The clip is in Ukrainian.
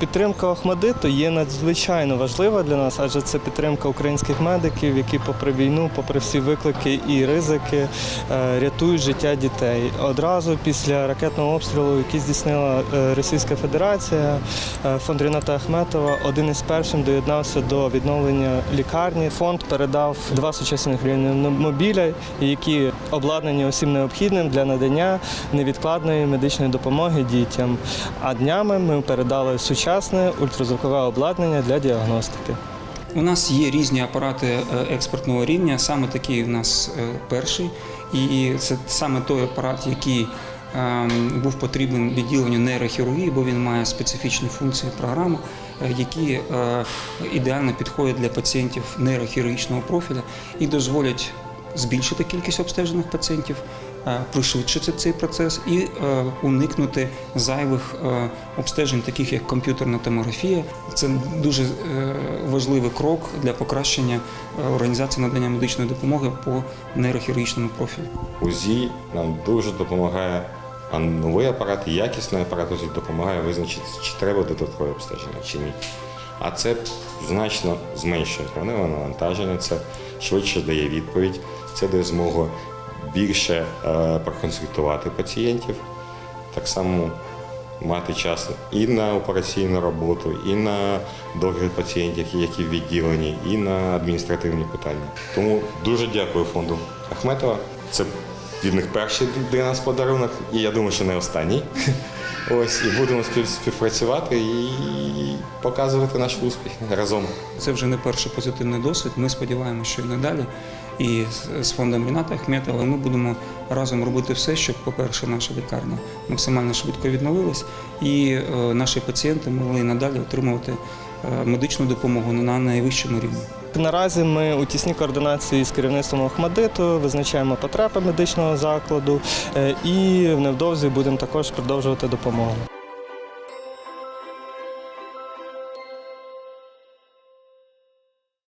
Підтримка Охмадиту є надзвичайно важлива для нас, адже це підтримка українських медиків, які, попри війну, попри всі виклики і ризики, е, рятують життя дітей. Одразу після ракетного обстрілу, який здійснила е, Російська Федерація, е, фонд Ріната Ахметова один із першим доєднався до відновлення лікарні. Фонд передав два сучасних реанімобіля, які обладнані усім необхідним для надання невідкладної медичної допомоги дітям. А днями ми передали сучасне ультразвукове обладнання для діагностики. У нас є різні апарати е, експертного рівня, саме такий у нас е, перший. І це саме той апарат, який ем, був потрібен відділенню нейрохірургії, бо він має специфічні функції програми, е, які ідеально підходять для пацієнтів нейрохірургічного профіля і дозволять збільшити кількість обстежених пацієнтів, пришвидшити цей процес і е, уникнути зайвих е, обстежень, таких як комп'ютерна томографія. Це дуже е, важливий крок для покращення е, організації надання медичної допомоги по нейрохірургічному профілю. УЗІ нам дуже допомагає, а новий апарат, якісний апарат УЗІ допомагає визначити, чи треба додаткове обстеження, чи ні. А це значно зменшує хроневе навантаження, це швидше дає відповідь, це дає змогу більше е, проконсультувати пацієнтів, так само мати час і на операційну роботу, і на догляд пацієнтів, які в відділенні, і на адміністративні питання. Тому дуже дякую фонду Ахметова. Це від них перший для нас подарунок, і я думаю, що не останній. Ось і будемо спів- співпрацювати і показувати наш успіх разом. Це вже не перший позитивний досвід. Ми сподіваємося, що і надалі. І з- фондом Ріната Ахметова ми будемо разом робити все, щоб, по-перше, наша лікарня максимально швидко відновилась, і е, наші пацієнти могли надалі отримувати е, медичну допомогу на найвищому рівні. Наразі ми у тісній координації з керівництвом Охмадиту визначаємо потреби медичного закладу е, і невдовзі будемо також продовжувати допомогу.